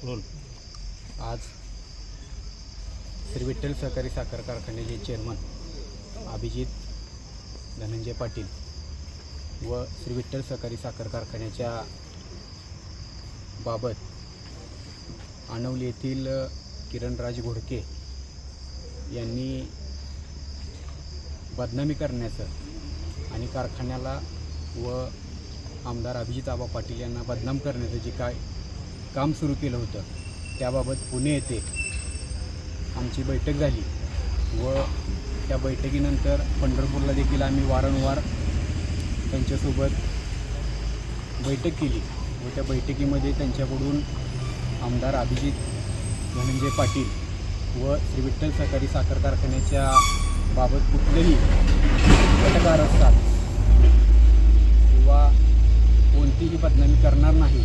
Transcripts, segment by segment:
बोल आज श्री विठ्ठल सहकारी साखर कारखान्याचे चेअरमन अभिजित धनंजय पाटील व श्री विठ्ठल सहकारी साखर कारखान्याच्या बाबत आणवली येथील किरणराज घोडके यांनी बदनामी करण्याचं आणि कारखान्याला व आमदार अभिजित आबा पाटील यांना बदनाम करण्याचं जे काय काम सुरू केलं होतं. त्याबाबत पुणे येथे आमची बैठक झाली व त्या बैठकीनंतर पंढरपूरला देखील आम्ही वारंवार त्यांच्यासोबत बैठक केली व त्या बैठकीमध्ये त्यांच्याकडून आमदार अभिजित धनंजय पाटील व श्री विठ्ठल सहकारी साखर कारखान्याच्या बाबत कुठलेही घटकार असतात किंवा कोणतीही बदनामी करणार नाही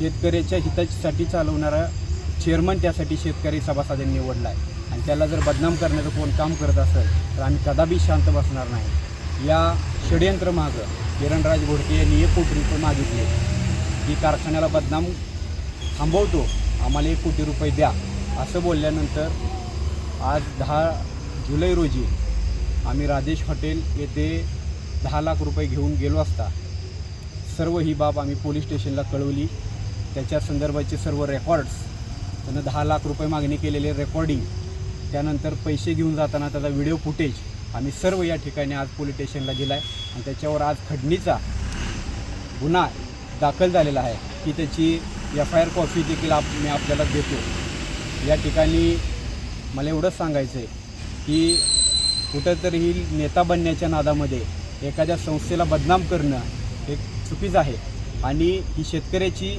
शेतकऱ्याच्या हितासाठी चालवणारा चेअरमन त्यासाठी शेतकरी सभासदांनी निवडला आहे आणि त्याला जर बदनाम करण्याचं कोण काम करत असेल तर आम्ही कदापि शांत बसणार नाही. या षडयंत्र मागं किरणराज घोडके यांनी एक कोटी रुपये मागितले. की कारखान्याला बदनाम थांबवतो आम्हाला एक कोटी रुपये द्या. असं बोलल्यानंतर आज दहा जुलै रोजी आम्ही राजेश हॉटेल येथे दहा लाख रुपये घेऊन गेलो असता. सर्व ही बाब आम्ही पोलीस स्टेशनला कळवली. त्याच्या संदर्भाचे सर्व रेकॉर्ड्स त्यानं दहा लाख रुपये मागणी केलेले रेकॉर्डिंग त्यानंतर पैसे घेऊन जाताना त्याचा व्हिडिओ फुटेज आम्ही सर्व या ठिकाणी आज पोलीस स्टेशनला दिला आहे आणि त्याच्यावर आज खडणीचा गुन्हा दाखल झालेला आहे की त्याची एफ आय आर कॉपी देखील आप मी आपल्याला देतो. या ठिकाणी मला एवढंच सांगायचं आहे की कुठंतरी नेता बनण्याच्या नादामध्ये एखाद्या संस्थेला बदनाम करणं हे चुकीचं आहे. आणि ही शेतकऱ्याची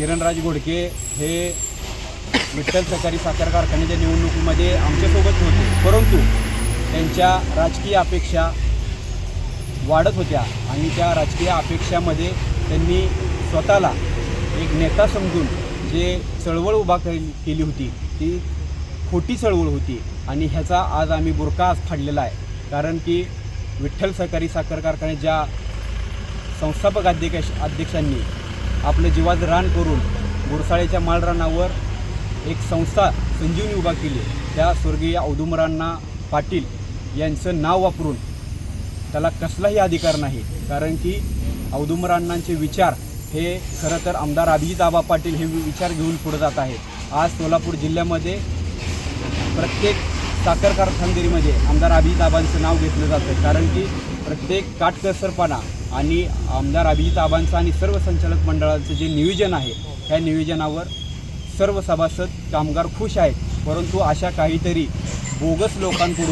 किरणराज घोडके हे विठ्ठल सहकारी साखर कारखान्याच्या निवडणुकीमध्ये आमच्यासोबत होते. परंतु त्यांच्या राजकीय अपेक्षा वाढत होत्या आणि त्या राजकीय अपेक्षामध्ये त्यांनी स्वतःला एक नेता समजून जे चळवळ उभा केली होती ती खोटी चळवळ होती आणि ह्याचा आज आम्ही बुरका आज फाडलेला आहे. कारण की विठ्ठल सहकारी साखर कारखान्याच्या संस्थापक अध्यक्ष अध्यक्षांनी आपलं जीवाचं रान करून गुरसाळेच्या माळरानावर एक संस्था संजीवनी उभा केली. त्या स्वर्गीय औदुमरांना पाटील यांचं नाव वापरून त्याला कसलाही अधिकार नाही. कारण की औदुंबरांनांचे विचार हे खरं तर आमदार अभिजित आबा पाटील हे विचार घेऊन पुढे जात आहेत. आज सोलापूर जिल्ह्यामध्ये प्रत्येक साखर कारखानगिरीमध्ये आमदार अभिजित आबांचं नाव घेतलं जातं. कारण की प्रत्येक काटकसरपणा आणि आमदार अभिजित आबांचं आणि सर्व संचालक मंडळाचं जे नियोजन आहे त्या नियोजनावर सर्व सभासद कामगार खुश आहेत. परंतु अशा काहीतरी बोगस लोकांकडून